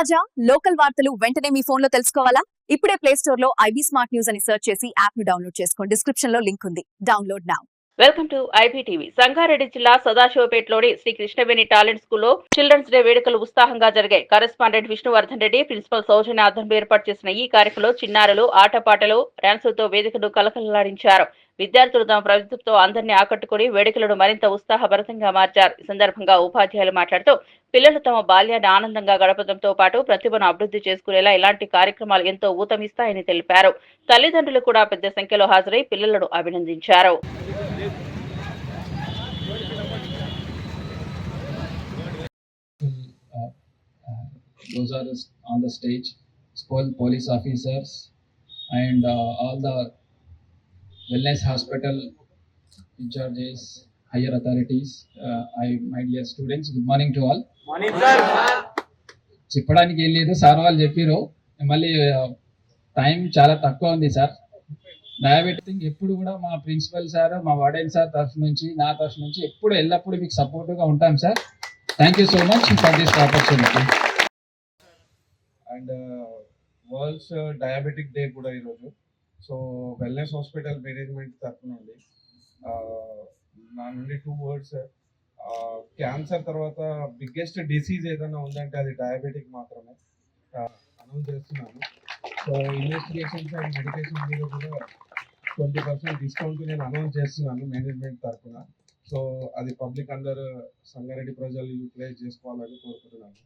తాజా లోకల్ వార్తలు వెంటనే మీ ఫోన్లో తెలుసుకోవాలా? ఇప్పుడే ప్లే స్టోర్లో ఐబీ స్మార్ట్ న్యూస్ అని సెర్చ్ చేసి యాప్ను డౌన్లోడ్ చేసుకోండి. డిస్క్రిప్షన్లో లింక్ ఉంది. Download now welcome to IBTV Sangareddy జిల్లా సదాశివపేటలోని శ్రీ కృష్ణవేణి టాలెంట్ స్కూల్లో చిల్డ్రన్స్ డే వేడుకలు ఉత్సాహంగా జరిగాయి. కరెస్పాండెంట్ విష్ణువర్ధన్ రెడ్డి ప్రిన్సిపల్ సౌజన్య ఆధ్వర్యంలో ఏర్పాటు చేసిన ఈ కార్యక్రమంలో చిన్నారులు ఆటపాటలు డాన్సులతో వేదికను కలకలలాడించారు. విద్యార్థులు తమ ప్రతిభతో అందరినీ ఆకట్టుకుని వేడుకలను మరింత ఉత్సాహభరితంగా మార్చారు. ఈ సందర్భంగా ఉపాధ్యాయులు మాట్లాడుతూ పిల్లలు తమ బాల్యాన్ని ఆనందంగా గడపడంతో పాటు ప్రతిభను అభివృద్ధి చేసుకునేలా ఇలాంటి కార్యక్రమాలు ఎంతో ఊతమిస్తాయని తెలిపారు. తల్లిదండ్రులు కూడా పెద్ద సంఖ్యలో హాజరై పిల్లలను అభినందించారు. Those are on the stage, school police officers and uh, all the wellness hospital in charges, higher authorities. Uh, I, my dear students, good morning to all. చెప్పడానికి ఏం లేదు సార్ వాళ్ళు చెప్పారు మళ్ళీ టైం చాలా తక్కువ ఉంది సార్ డయాబెటిక్ ఎప్పుడు కూడా మా ప్రిన్సిపల్ సార్ మా వార్డెన్ సార్ తరఫు నుంచి నా తరఫు నుంచి ఎప్పుడు ఎల్లప్పుడూ మీకు సపోర్ట్గా ఉంటాం sir thank you so much for this opportunity and world's diabetic day కూడా ఈరోజు. సో వెల్నెస్ హాస్పిటల్ మేనేజ్మెంట్ తరఫున ఉంది నా నుండి టూ వర్డ్స్ క్యాన్సర్ తర్వాత బిగ్గెస్ట్ డిసీజ్ ఏదైనా ఉందంటే అది డయాబెటిక్ మాత్రమే. అనౌన్స్ చేస్తున్నాను. సో ఇన్వెస్టిగేషన్స్ అండ్ మెడికేషన్ మీద కూడా ట్వంటీ పర్సెంట్ డిస్కౌంట్ నేను అనౌన్స్ చేస్తున్నాను మేనేజ్మెంట్ తరఫున సో అది పబ్లిక్ అందరు సంగారెడ్డి ప్రజలు యూటిలైజ్ చేసుకోవాలని కోరుకుంటున్నాను.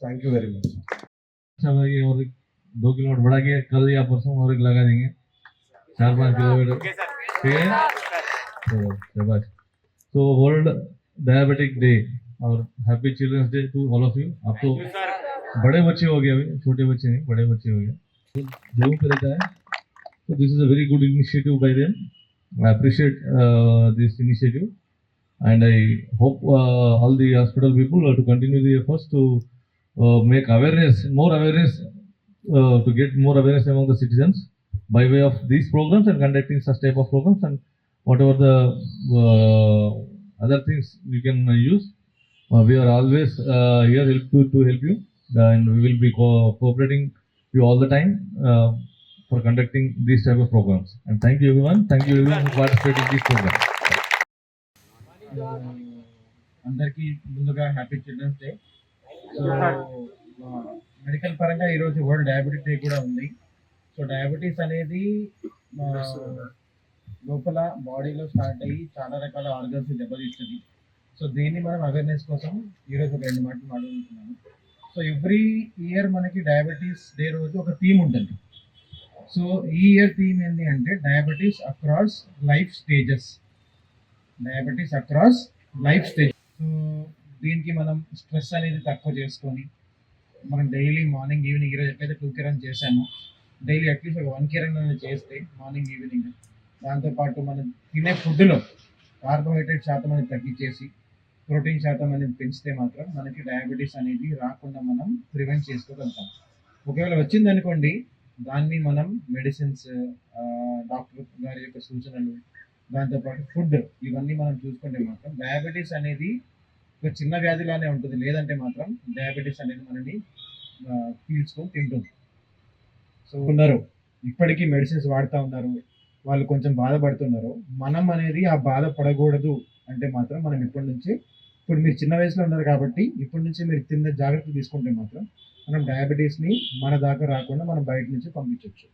థ్యాంక్ యూ వెరీ మచ్ ఎవరికి दो किलोमीटर बढ़ा के कल या परसों और एक लगा देंगे। चार पाँच किलोमीटर। ठीक है? तो शाबाश तो वर्ल्ड डायबिटिक डे और happy children's day to all of you. आप तो बड़े बच्चे हो गए अभी छोटे बच्चे नहीं बड़े बच्चे हो गए। जो पे रहता है तो this is a very good initiative by them I appreciate this initiative and I hope uh, all the hospital people are to continue the efforts to uh, make awareness, more awareness, uh, to get more awareness among the citizens by way of these programs and conducting such type of programs and whatever the uh, other things we can uh, use. Uh, we are always uh, here help to, to help you uh, and we will be co- cooperating you all the time uh, for conducting these type of programs. And thank you everyone. Thank you everyone who participated in this program. అందరికీ ముందుగా happy children's day so medical పరంగా ఈరోజు world diabetic day కూడా ఉంది. So diabetes అనేది లోపల బాడీలో start అయ్యి చాలా రకాల ఆర్గన్స్ దెబ్బతీస్తుంది. సో దీన్ని మనం అవేర్నెస్ కోసం ఈరోజు ఒక రెండు మాటలు మాట్లాడుతున్నాను సో ఎవ్రీ ఇయర్ మనకి డయాబెటీస్ డే రోజు ఒక థీమ్ ఉంటుంది. సో ఈ ఇయర్ థీమ్ ఏంటి అంటే diabetes across life stages diabetes across life stage so దీనికి మనం స్ట్రెస్ అనేది తక్కువ చేసుకొని మనం డైలీ మార్నింగ్ ఈవినింగ్ ఈరోజు ఎట్లయితే టూ కిరణ్ చేశాము డైలీ అట్లీస్ట్ ఒక వన్ కిరణ్ అనేది చేస్తే మార్నింగ్ ఈవినింగ్ దాంతోపాటు మనం తినే ఫుడ్లో కార్బోహైడ్రేట్ శాతం అనేది తగ్గించేసి ప్రోటీన్ శాతం అనేది పెంచితే మాత్రం మనకి డయాబెటీస్ అనేది రాకుండా మనం ప్రివెంట్ చేసుకోగలుగుతాం. ఒకవేళ వచ్చిందనుకోండి దాన్ని మనం మెడిసిన్స్ డాక్టర్ గారి యొక్క సూచనలు దాంతోపాటు ఫుడ్ ఇవన్నీ మనం చూసుకుంటే మాత్రం డయాబెటీస్ అనేది ఒక చిన్న వ్యాధిలానే ఉంటుంది. లేదంటే మాత్రం డయాబెటీస్ అనేది మనని పీల్చుకొని తింటుంది. సో ఉన్నారు. ఇప్పటికీ మెడిసిన్స్ వాడుతూ ఉన్నారు. వాళ్ళు కొంచెం బాధపడుతున్నారు. మనం అనేది ఆ బాధ పడకూడదు అంటే మాత్రం మనం ఇప్పటి నుంచి ఇప్పుడు మీరు చిన్న వయసులో ఉన్నారు కాబట్టి ఇప్పటి నుంచి మీరు తిన్న జాగ్రత్తలు తీసుకుంటే మాత్రం మనం డయాబెటీస్ని మన దాకా రాకుండా మనం బయట నుంచి పంపించవచ్చు